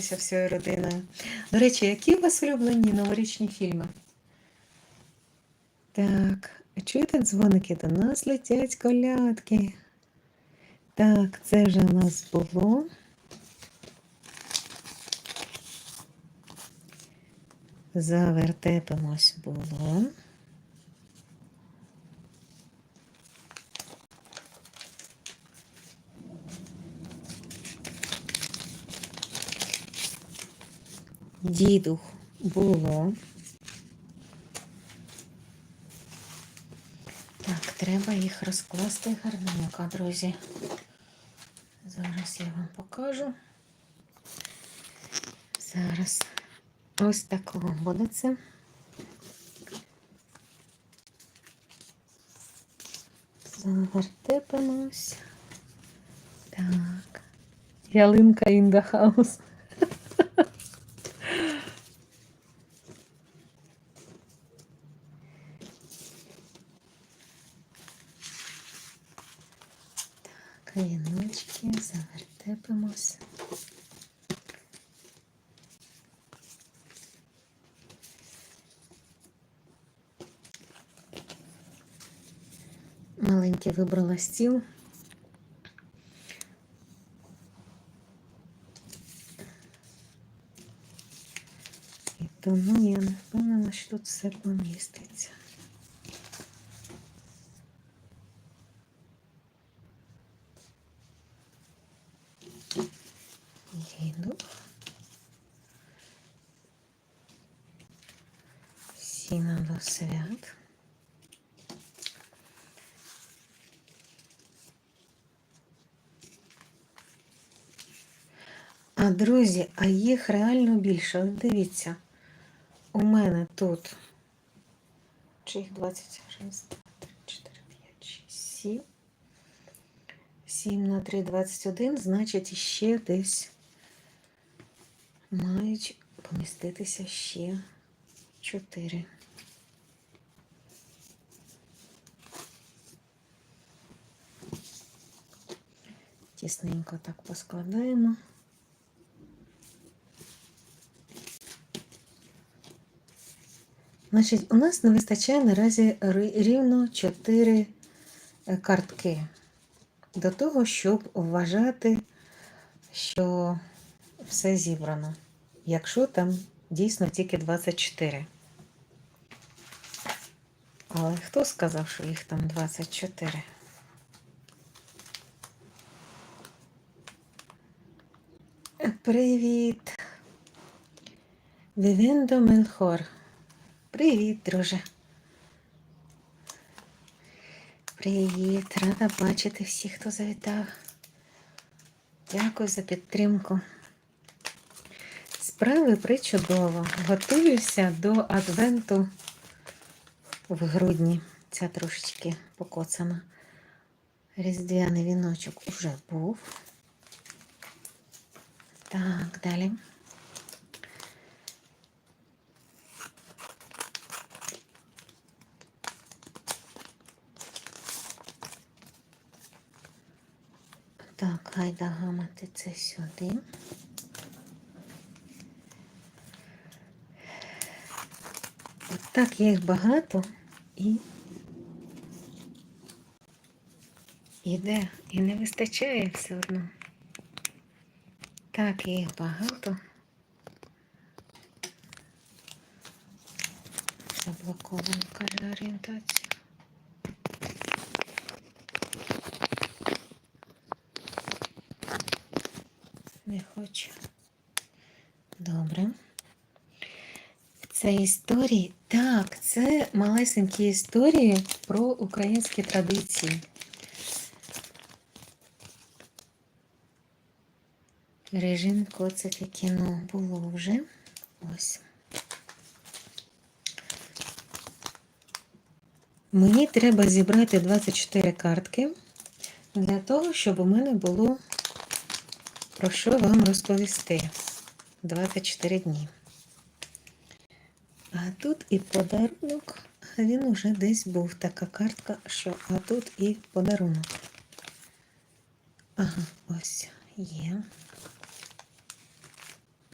всією родиною. До речі, які у вас улюблені новорічні фільми? Так, чуєте дзвоники? До нас летять колядки. Так, це вже у нас було. За вертепимось було. Дідух було. Так, треба їх розкласти гарненько, друзі. Зараз я вам покажу. Зараз ось такого буде це. Завертепимось. Так. Ялинка in the house. Віночки, завертепимось. Маленький вибрала стіл. І тому я не впевнена, що тут все поміститься. Їду. Сіна до свят. А друзі, а їх реально більше. От дивіться, у мене тут чи їх 20 раз, 2, 3, 4, 5, 6, 7. 7 на 3, 21, значить, ще десь мають поміститися ще 4. Тісненько так поскладаємо. Значить, у нас не вистачає наразі рівно 4 картки до того, щоб вважати, що все зібрано. Якщо там дійсно тільки 24. Але хто сказав, що їх там 24? Привіт. Вівендо Мелхор. Привіт, друже. Привіт, рада бачити всіх, хто завітав. Дякую за підтримку. Справи причудово. Готуюся до адвенту в грудні. Ця трошечки покоцана. Різдвяний віночок уже був. Так, далі. Так, гайда гамати це сюди. Так їх багато і іде, і не вистачає все одно. Так, їх багато. Заблокована каже орієнтація. Не хочу. Добре. Це історії. Так, це малесенькі історії про українські традиції. Режим коцики кіно було вже. Ось. Мені треба зібрати 24 картки для того, щоб у мене було про що вам розповісти 24 дні. А тут і подарунок, він уже десь був така картка, що а тут і подарунок. Ага, ось є.